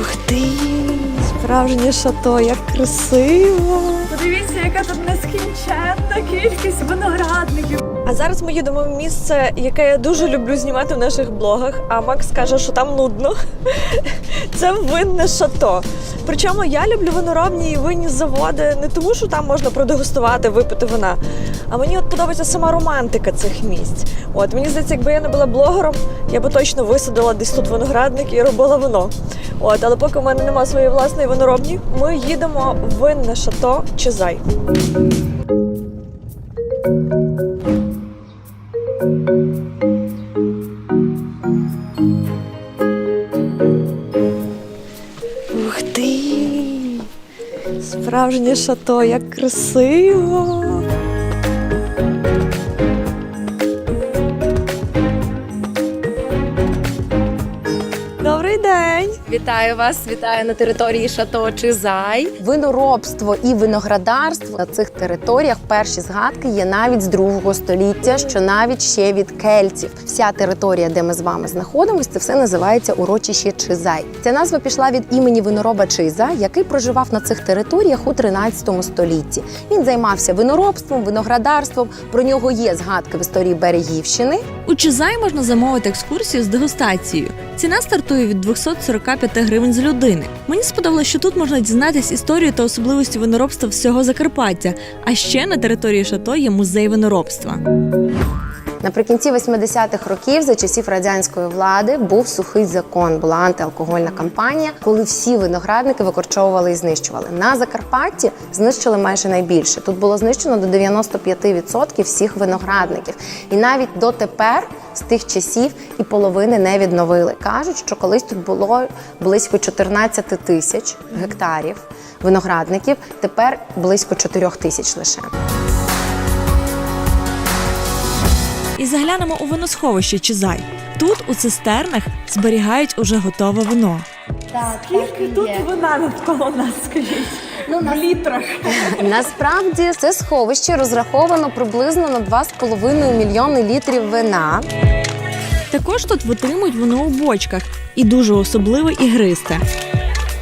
Ух ти, справжнє шато, як красиво. Подивіться, яка тут нескінченна кількість виноградників. А зараз ми їдемо в місце, яке я дуже люблю знімати в наших блогах. А Макс каже, що там нудно. Це винне шато. Причому я люблю виноробні і винні заводи не тому, що там можна продегустувати, випити вина. А мені от подобається сама романтика цих місць. От мені здається, якби я не була блогером, я би точно висадила десь тут виноградник і робила вино. От, але поки в мене немає своєї власної виноробні, ми їдемо в винне шато Чизай. Ух ти! Справжнє шато, як красиво! Вітаю вас, вітаю на території Шато Чизай. Виноробство і виноградарство на цих територіях перші згадки є навіть з другого століття, що навіть ще від кельтів. Вся територія, де ми з вами знаходимося, це все називається урочище Чизай. Ця назва пішла від імені винороба Чиза, який проживав на цих територіях у 13 столітті. Він займався виноробством, виноградарством. Про нього є згадки в історії Берегівщини. У Чизай можна замовити екскурсію з дегустацією. Ціна стартує від 245 гривень з людини. Мені сподобалося, що тут можна дізнатись історію та особливості виноробства всього Закарпаття. А ще на території шато є музей виноробства. Наприкінці 80-х років, за часів радянської влади, був сухий закон, була антиалкогольна кампанія, коли всі виноградники викорчовували і знищували. На Закарпатті знищили майже найбільше. Тут було знищено до 95% всіх виноградників. І навіть дотепер з тих часів і половини не відновили. Кажуть, що колись тут було близько 14 тисяч гектарів виноградників, тепер близько 4 тисяч лише. І заглянемо у виносховище Чизай. Тут у цистернах зберігають уже готове вино. Скільки тут вина навколо нас, скажіть? в літрах. Насправді це сховище розраховано приблизно на 2,5 мільйони літрів вина. Також тут витримують вино у бочках і дуже особливе ігристе.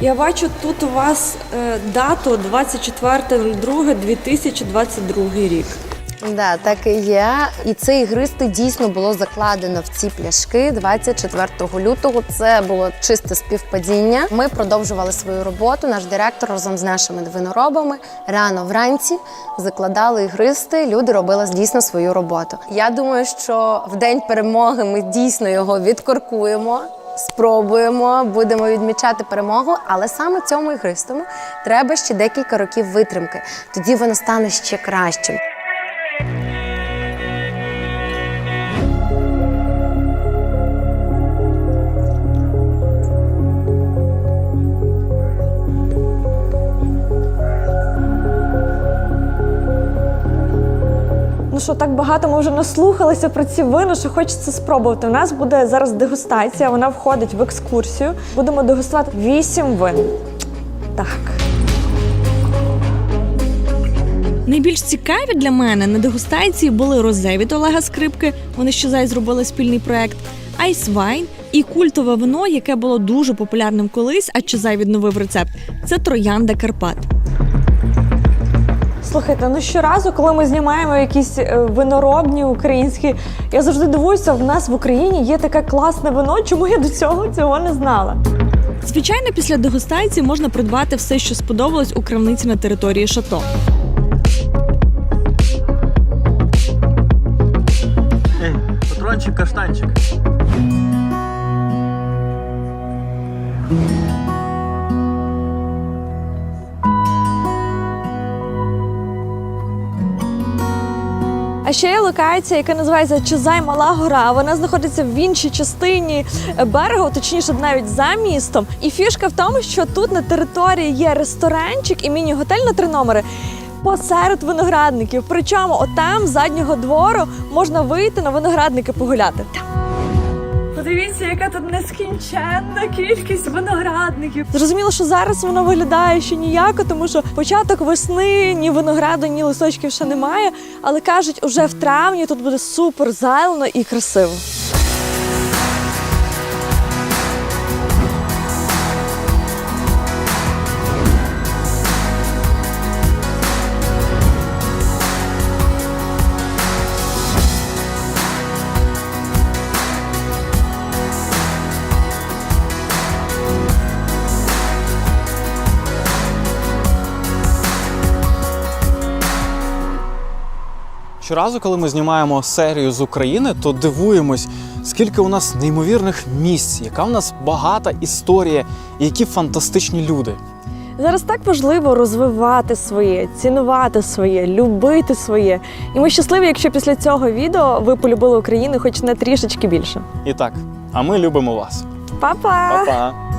Я бачу тут у вас е, дату 24.02.2022 рік. Да, так і є. І це ігристе дійсно було закладено в ці пляшки 24 лютого. Це було чисте співпадіння. Ми продовжували свою роботу. Наш директор разом з нашими виноробами рано вранці закладали ігристи. Люди робили дійсно свою роботу. Я думаю, що в день перемоги ми дійсно його відкоркуємо. Спробуємо, будемо відмічати перемогу, але саме цьому ігристому треба ще декілька років витримки. Тоді воно стане ще кращим. Що, так багато ми вже наслухалися про ці вина, що хочеться спробувати. У нас буде зараз дегустація, вона входить в екскурсію. Будемо дегустувати вісім вин. Так. Найбільш цікаві для мене на дегустації були розе від Олега Скрипки. Вони щозай зробили спільний проект, айсвайн і культове вино, яке було дуже популярним колись, а Чизай відновив рецепт. Це троянда Карпат. Слухайте, ну щоразу, коли ми знімаємо якісь е, виноробні українські, я завжди дивуюся, в нас в Україні є таке класне вино. Чому я до цього цього не знала? Звичайно, після дегустації можна придбати все, що сподобалось у крамниці на території шато. Эй, патрончик, каштанчик. Ще є локація, яка називається Чизай Мала Гора. Вона знаходиться в іншій частині берега, точніше, навіть за містом. І фішка в тому, що тут на території є ресторанчик і міні-готель на три номери. Посеред виноградників. Причому отам з заднього двору можна вийти на виноградники погуляти. Подивіться, яка тут нескінченна кількість виноградників. Зрозуміло, що зараз воно виглядає ще ніяко, тому що початок весни, ні винограду, ні листочків ще немає. Але кажуть, уже в травні тут буде супер зелено і красиво. Щоразу, коли ми знімаємо серію з України, то дивуємось, скільки у нас неймовірних місць, яка у нас багата історія, і які фантастичні люди. Зараз так важливо розвивати своє, цінувати своє, любити своє. І ми щасливі, якщо після цього відео ви полюбили Україну хоч на трішечки більше. І так, а ми любимо вас. Па-па! Па-па!